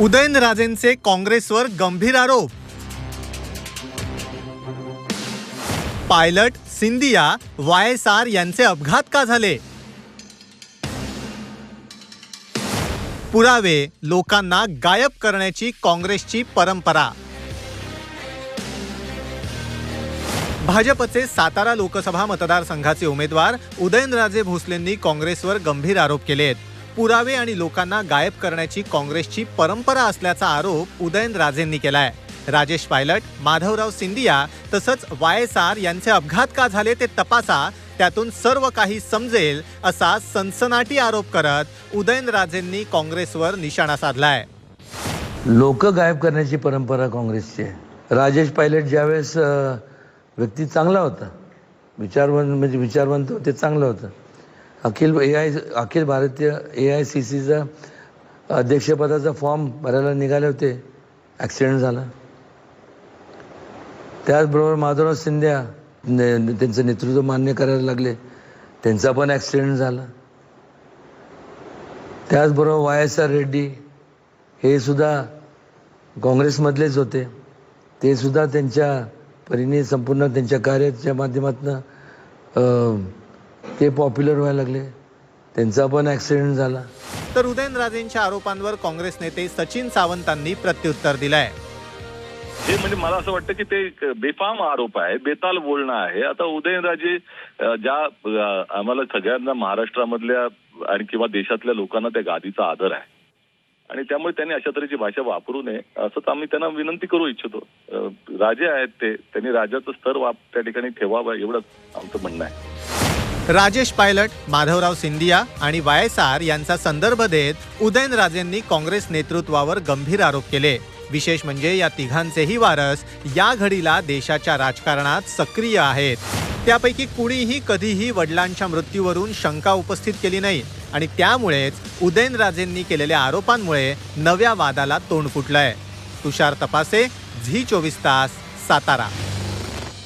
उदयनराजेंचे काँग्रेसवर गंभीर आरोप. Pilot Scindia Y S R यांचे अपघात का झाले? पुरावे लोकांना गायब करण्याची काँग्रेसची परंपरा. भाजपचे सातारा लोकसभा मतदारसंघाचे उमेदवार उदयनराजे भोसलेंनी काँग्रेसवर गंभीर आरोप केले आहेत पुरावे आणि लोकांना गायब करण्याची काँग्रेसची परंपरा असल्याचा आरोप उदयनराजेंनी केलाय. राजेश पायलट माधवराव सिंधिया तसंच वाय एस आर यांचे अपघात का झाले ते तपासा त्यातून सर्व काही समजेल असा सनसनाटी आरोप करत उदयनराजेंनी काँग्रेसवर निशाणा साधलाय. लोक गायब करण्याची परंपरा काँग्रेसची आहे. राजेश पायलट ज्यावेळेस व्यक्ती चांगला होता विचारवंत म्हणजे विचारवंत ते चांगलं होतं. अखिल ए I Akhil Bharatiya A I C सीचा अध्यक्षपदाचा फॉर्म भरायला निघाले होते. ॲक्सिडेंट झाला. त्याचबरोबर माधवराव सिंध्या ने- त्यांचं नेतृत्व मान्य करायला लागले. त्यांचा पण ॲक्सिडेंट झाला. त्याचबरोबर वाय एस आर रेड्डी हे सुद्धा काँग्रेसमधलेच होते. ते सुद्धा त्यांच्या परीने संपूर्ण त्यांच्या कार्याच्या माध्यमातून ते पॉप्युलर व्हायला लागले. त्यांचा पण ॲक्सिडेंट झाला. तर उदयनराजेंच्या आरोपांवर काँग्रेस नेते सचिन सावंतांनी प्रत्युत्तर दिलंय. हे म्हणजे मला असं वाटतं की ते एक बेफाम आरोप आहे बेताल बोलणं आहे. आता उदयनराजे ज्या आम्हाला सगळ्यांना महाराष्ट्रामधल्या आणि किंवा देशातल्या लोकांना त्या गादीचा आदर आहे. आणि त्यामुळे त्यांनी अशा तऱ्हेची भाषा वापरू नये असंच आम्ही त्यांना विनंती करू इच्छितो. राजे आहेत ते त्यांनी राजाचं स्तर वाप त्या ठिकाणी ठेवावं एवढंच आमचं म्हणणं आहे. राजेश पायलट माधवराव सिंधिया आणि वाय एस आर यांचा संदर्भ देत उदयनराजेंनी काँग्रेस नेतृत्वावर गंभीर आरोप केले. विशेष म्हणजे या तिघांचेही वारस या घडीला देशाच्या राजकारणात सक्रिय आहेत. त्यापैकी कुणीही कधीही वडिलांच्या मृत्यूवरून शंका उपस्थित केली नाही आणि त्यामुळेच उदयनराजेंनी केलेल्या आरोपांमुळे नव्या वादाला तोंड फुटलंय. तुषार तपासे झी चोवीस तास सातारा.